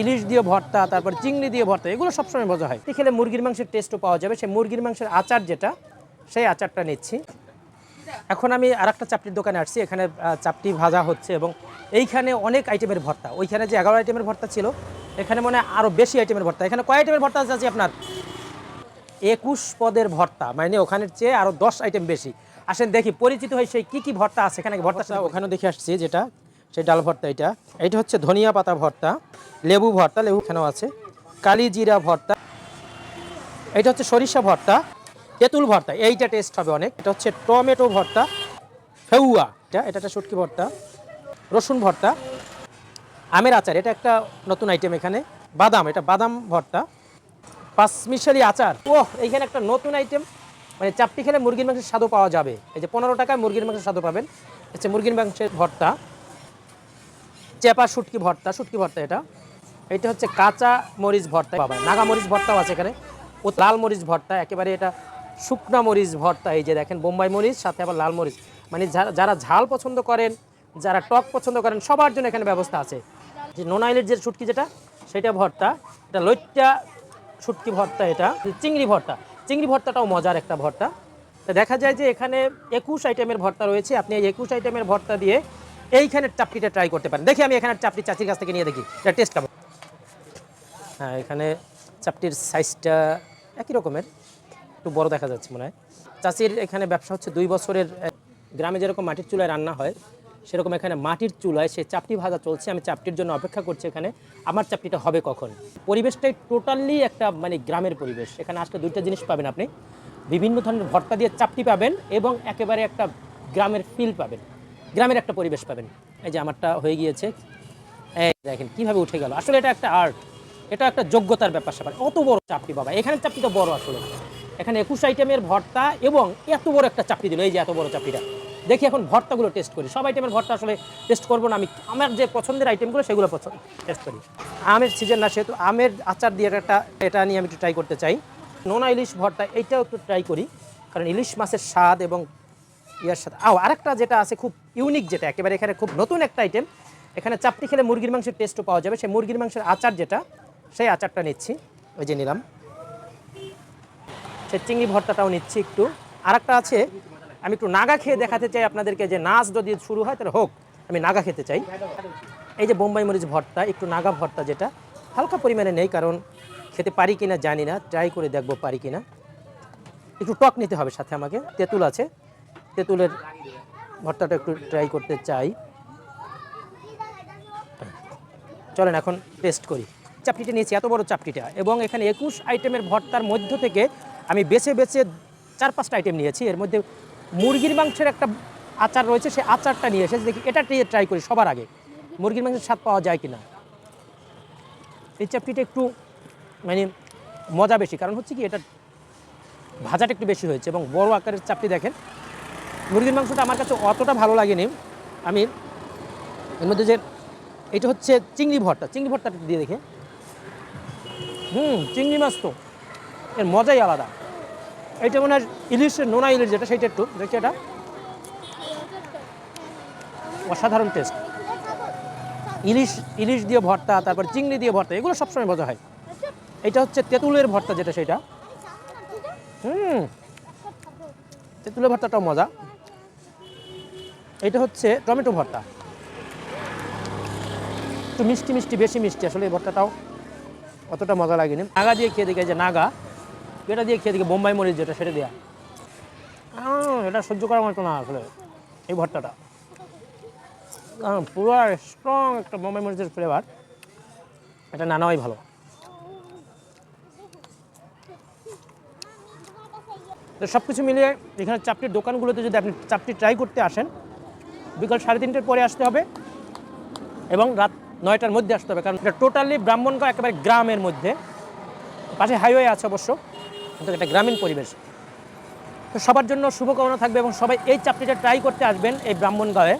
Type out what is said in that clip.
ইলিশ দিয়ে ভর্তা তারপর চিংড়ি দিয়ে ভর্তা এগুলো সবসময় মজা হয়। খেলে মুরগির মাংসের টেস্টও পাওয়া যাবে। সেই মুরগির মাংসের আচার যেটা সেই আচারটা নিচ্ছি। এখন আমি আর একটা চাপটির দোকানে আসছি। এখানে চাপটি ভাজা হচ্ছে এবং এইখানে অনেক আইটেমের ভর্তা। ওইখানে যে এগারো আইটেমের ভর্তা ছিল এখানে মনে হয় আরও বেশি আইটেমের ভর্তা। এখানে কয় আইটেমের ভর্তা আছে আপনার? একুশ পদের ভর্তা মানে ওখানের চেয়ে আরও দশ আইটেম বেশি। আসেন দেখি পরিচিত হয়ে সেই কী কী ভর্তা আছে? এখানে ভর্তা ওখানেও দেখে আসছি যেটা। সেই ডাল ভর্তা এটা। এটা হচ্ছে ধনিয়া পাতা ভর্তা, লেবু ভর্তা, লেবু এখানেও আছে। কালি জিরা ভর্তা, এটা হচ্ছে সরিষা ভর্তা, তেঁতুল ভর্তা, এইটা টেস্ট হবে অনেক। এটা হচ্ছে টমেটো ভর্তা ফেউয়া এটা এটা একটা শুটকি ভর্তা, রসুন ভর্তা, আমের আচার, এটা একটা নতুন আইটেম এখানে। বাদাম, এটা বাদাম ভর্তা পাঁচমিশালি আচার। ও এইখানে একটা নতুন আইটেম মানে চাপটি খেলে মুরগির মাংসের স্বাদও পাওয়া যাবে। এই যে পনেরো টাকায় মুরগির মাংসের স্বাদও পাবেন। হচ্ছে মুরগির মাংসের ভর্তা। চেপা শুটকি ভর্তা শুটকি ভর্তা এটা। এটা হচ্ছে কাঁচা মরিচ ভর্তা বাবা নাগা মরিচ ভর্তাও আছে এখানে। ও লাল মরিচ ভর্তা, একেবারে এটা শুকনা মরিচ ভর্তা, এই যে দেখেন বোম্বাই মরিচ, সাথে আবার লাল মরিচ। মানে যারা যারা ঝাল পছন্দ করেন, যারা টক পছন্দ করেন, সবার জন্য এখানে ব্যবস্থা আছে। যে নোনাইলের যে শুটকি যেটা, সেটা ভর্তা, এটা লইট্টা শুটকি ভর্তা এটা, চিংড়ি ভর্তা। চিংড়ি ভর্তাটাও মজার একটা ভর্তা। তো দেখা যায় যে এখানে একুশ আইটেমের ভর্তা রয়েছে। আপনি এই একুশ আইটেমের ভর্তা দিয়ে এইখানের চাপটিটা ট্রাই করতে পারেন। দেখি আমি এখানে চাপটি চাচির কাছ থেকে নিয়ে দেখি। এটা টেস্ট হ্যাঁ এখানে চাপটির সাইজটা একই রকমের। একটু বড় দেখা যাচ্ছে মনে হয়। চাচির এখানে ব্যবসা হচ্ছে দুই বছরের, গ্রামে যেরকম মাটির চুলায় রান্না হয়, সেরকম এখানে মাটির চুলায় সে চাপটি ভাজা চলছে। আমি চাপটির জন্য অপেক্ষা করছি এখানে, আমার চাপটিটা হবে কখন? পরিবেশটাই টোটালি একটা মানে গ্রামের পরিবেশ। এখানে আসলে দুইটা জিনিস পাবেন আপনি। বিভিন্ন ধরনের ভর্তা দিয়ে চাপটি পাবেন এবং একেবারে একটা গ্রামের ফিল পাবেন। গ্রামের একটা পরিবেশ পাবেন। এই যে আমারটা হয়ে গিয়েছে। এই দেখেন, কীভাবে উঠে গেল। আসলে এটা একটা আর্ট এটা একটা যোগ্যতার ব্যাপার স্যাপার। অত বড় চাপটি বাবা। এখানে চাপটি তো বড় আসলে। এখানে একুশ আইটেমের ভর্তা এবং এত বড় একটা চাপটি দিল। এই যে এত বড় চাপটিটা দেখি এখন ভর্তাগুলো টেস্ট করি। সব আইটেমের ভর্তা আসলে টেস্ট করব না। আমি আমার যে পছন্দের আইটেমগুলো সেগুলো পছন্দ টেস্ট করি। আমের সিজন না, সেহেতু আমের আচার দিয়ে একটা এটা নিয়ে আমি একটু ট্রাই করতে চাই। নোনা ইলিশ ভর্তা, এইটাও একটু ট্রাই করি। কারণ ইলিশ মাছের স্বাদ এবং ইয়ার সাথে আও, আরেকটা যেটা আছে খুব ইউনিক যেটা, একেবারে এখানে খুব নতুন একটা আইটেম এখানে চাপটি খেলে মুরগির মাংসের টেস্টও পাওয়া যাবে। সেই মুরগির মাংসের আচার যেটা, সেই আচারটা নিচ্ছি। ওই যে নিলাম। সে চিংড়ি ভর্তাটাও নিচ্ছি একটু। আরেকটা আছে, আমি একটু নাগা খেয়ে দেখাতে চাই আপনাদেরকে যে নাচ যদি শুরু হয়, তাহলে হোক, আমি নাগা খেতে চাই। এই যে বোম্বাই মরিচ ভর্তা, একটু নাগা ভর্তা যেটা, হালকা পরিমাণে নেই, কারণ খেতে পারি কিনা জানি না। ট্রাই করে দেখব পারি কিনা। একটু টক নিতে হবে সাথে আমাকে, তেঁতুল আছে। তেঁতুলের ভর্তাটা একটু ট্রাই করতে চাই। চলেন এখন টেস্ট করি। চাপটিটা নিয়েছি, এত বড় চাপটিটা। এবং এখানে একুশ আইটেমের ভর্তার মধ্য থেকে আমি বেছে বেছে চার পাঁচটা আইটেম নিয়েছি। এর মধ্যে মুরগির মাংসের একটা আচার রয়েছে সেই আচারটা নিয়ে এসেছি। দেখি, এটা ট্রাই করি সবার আগে। মুরগির মাংসের স্বাদ পাওয়া যায় কি না এই চাপটিটা একটু মানে মজা বেশি। কারণ হচ্ছে কি, এটা ভাজাটা একটু বেশি হয়েছে। এবং বড় আকারের চাপটি দেখেন মুরগির মাংসটা আমার কাছে অতটা ভালো লাগেনি আমি এর মধ্যে যে এটা হচ্ছে চিংড়ি ভর্তা, চিংড়ি ভর্তাটা দিয়ে দেখে। হুম, চিংড়ি মাছ তো, এর মজাই আলাদা। এটা মনে হয় ইলিশের নোনা ইলিশ যেটা সেটা একটু দেখছি এটা। অসাধারণ টেস্ট ইলিশ ইলিশ দিয়ে ভর্তা, তারপর চিংড়ি দিয়ে ভর্তা, এগুলো সবসময় মজা হয়। এটা হচ্ছে তেঁতুলের ভর্তা যেটা, সেটা। হুম, তেঁতুলের ভর্তাটাও মজা। এটা হচ্ছে টমেটো ভর্তা। একটু মিষ্টি মিষ্টি, বেশি মিষ্টি আসলে এই ভর্তাটাও। অতটা মজা লাগেনি। নাগা দিয়ে খেয়ে দেখে যে নাগা, এটা দিয়ে খেয়ে দেখে বোম্বাই মরিচ যেটা, সেটা দেওয়া এটা সহ্য করার মতো না আসলে এই ভর্তাটা। পুরো স্ট্রং একটা বোম্বাই মরিচের ফ্লেভার এটা না নেওয়াই ভালো। তো সব কিছু মিলিয়ে এখানে চাপটির দোকানগুলোতে যদি আপনি চাপটি ট্রাই করতে আসেন বিকাল সাড়ে তিনটের পরে আসতে হবে এবং রাত নয়টার মধ্যে আসতে হবে, কারণ এটা টোটালি ব্রাহ্মণগাঁও একেবারে গ্রামের মধ্যে। পাশে হাইওয়ে আছে অবশ্য, কিন্তু এটা গ্রামীণ পরিবেশ। তো সবার জন্য শুভকামনা থাকবে এবং সবাই এই চাকরিটা ট্রাই করতে আসবেন এই ব্রাহ্মণগাঁওয়ে